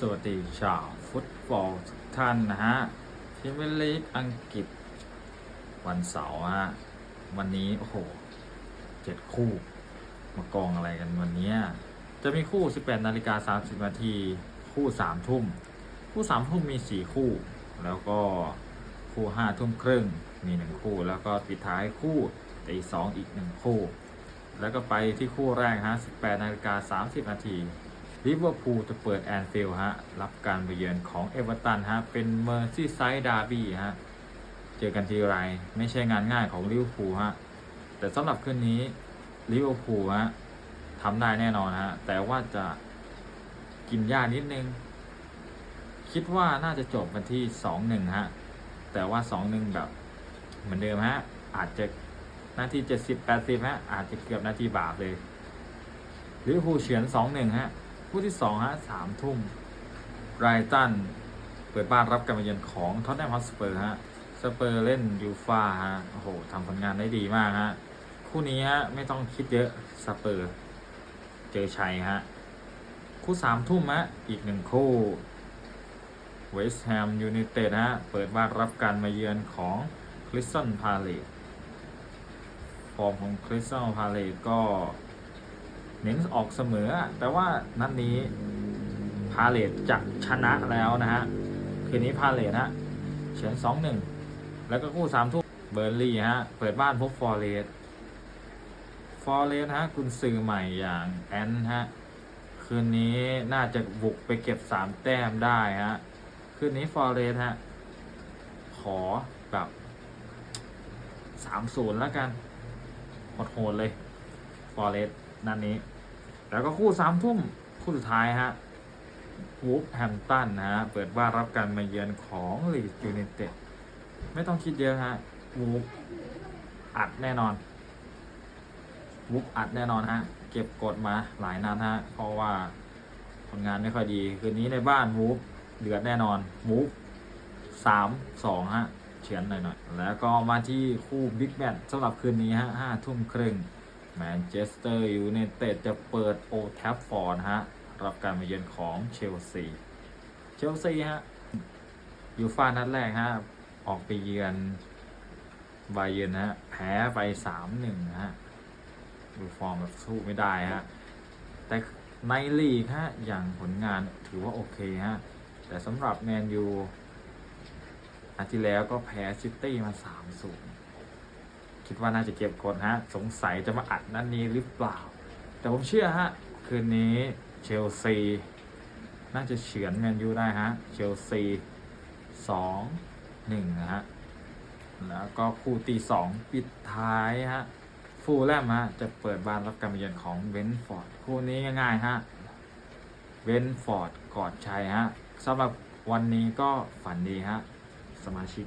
สวัสดีชาวฟุตบอลทุกท่านนะฮะพรีเมียร์ลีกอังกฤษ วันเสาร์ฮะ วันนี้ โอ้โหเจ็ดคู่ มากองอะไรกันวันนี้ จะมีคู่ 18นาฬิกา30นาทีคู่3ทุ่ม คู่3ทุ่มมี 4 คู่ แล้วก็คู่5ทุ่มครึ่งมี 1 คู่ แล้วก็ปิดท้ายคู่ตีสองอีก 1 คู่ แล้วก็ไปที่คู่แรกฮะ18นาฬิกา30นาที ลิเวอร์พูลจะเปิดแอนฟิลฮะ รับการไปเยือนของเอเวอร์ตันฮะ เป็นเมอร์ซี่ไซด์ดาร์บี้ฮะ เจอกันทีไรไม่ใช่งานง่ายของลิเวอร์พูลฮะ แต่สำหรับคืนนี้ลิเวอร์พูลฮะทำได้แน่นอนฮะ แต่ว่าจะกินยากนิดนึง คิดว่าน่าจะจบกันที่2-1ฮะ แต่ว่า2-1แบบเหมือนเดิมฮะ อาจจะนาที70-80ฮะ อาจจะเกือบนาทีบาปเลยลิเวอร์พูลเฉือน2-1ฮะ คู่ที่2ฮะ3ทุ่มไรตันเปิดบ้านรับการมาเยือนของท็อตแนมฮอตสเปอร์ฮะสเปอร์เล่นยูฟ่าฮะโอ้โหทำผลงานได้ดีมากฮะคู่นี้ฮะไม่ต้องคิดเยอะสเปอร์ เจอชัยฮะคู่สามทุ่มฮะอีกหนึ่งคู่เวสต์แฮมยูไนเต็ดฮะเปิดบ้านรับการมาเยือนของคริสตันพาเลตฟอร์มของคริสตันพาเลตก็ เน้นออกเสมอ แต่ว่านัดนี้พาเลตจะชนะแล้วนะฮะ คืนนี้พาเลตฮะเฉือนสองหนึ่งแล้วก็คู่สามทุ่มเบอร์ลี่ฮะ เปิดบ้านพบฟอร์เรสฟอร์เรสฮะคุณซื้อใหม่อย่างแอนฮะ คืนนี้น่าจะบุกไปเก็บสามแต้มได้ฮะ คืนนี้ฟอร์เรสฮะ ขอแบบสามศูนย์แล้วกันโหดๆเลยฟอร์เรสนัดนนี้ แล้วก็คู่สามทุ่มคู่สุดท้ายฮะวูฟแฮมตันนะฮะเปิดบ้านรับการมาเยือนของลีดยูไนเต็ดไม่ต้องคิดเยอะฮะวูฟอัดแน่นอนวูฟอัดแน่นอนฮะเก็บกดมาหลายนัดฮะเพราะว่าผลงานไม่ค่อยดี คืนนี้ในบ้านวูฟเดือดแน่นอนวูฟสามสองฮะเฉือนหน่อยๆ แล้วก็มาที่คู่บิ๊กแมตสำหรับคืนนี้ฮะห้าทุ่มครึ่ง แมนเชสเตอร์ยูไนเต็ดจะเปิดโอแทฟฟอร์ดฮะ รับการมาเยือนของเชลซี เชลซีฮะยูฟ่านัดแรกฮะ ออกไปเยือนบาเยืร์นฮะ แพ้ไปสามหนึ่งฮะ ดูฟอร์มแบบสู้ไม่ได้ฮะ แต่ในลีกฮะ อย่างผลงานถือว่าโอเคฮะ แต่สำหรับแมนยูอาทิตย์แล้วก็แพ้ซิตี้มาสามศูนย์ คิดว่าน่าจะเก็บกดฮะ สงสัยจะมาอัดนัดนนี้หรือเปล่า แต่ผมเชื่อฮะ คืนนี้เชลซี น่าจะเฉือนแมนยูได้ฮะ เชลซีสองหนึ่งนะฮะ แล้วก็คู่ตีสองปิดท้ายฮะ ฟูลแลมฮะ จะเปิดบ้านรับการมเยือนของเบนฟอร์ด คู่นี้ง่ายๆฮะ เบนฟอร์ดกอดชัยฮะสำหรับวันนี้ก็ฝันดีฮะ สมาชิก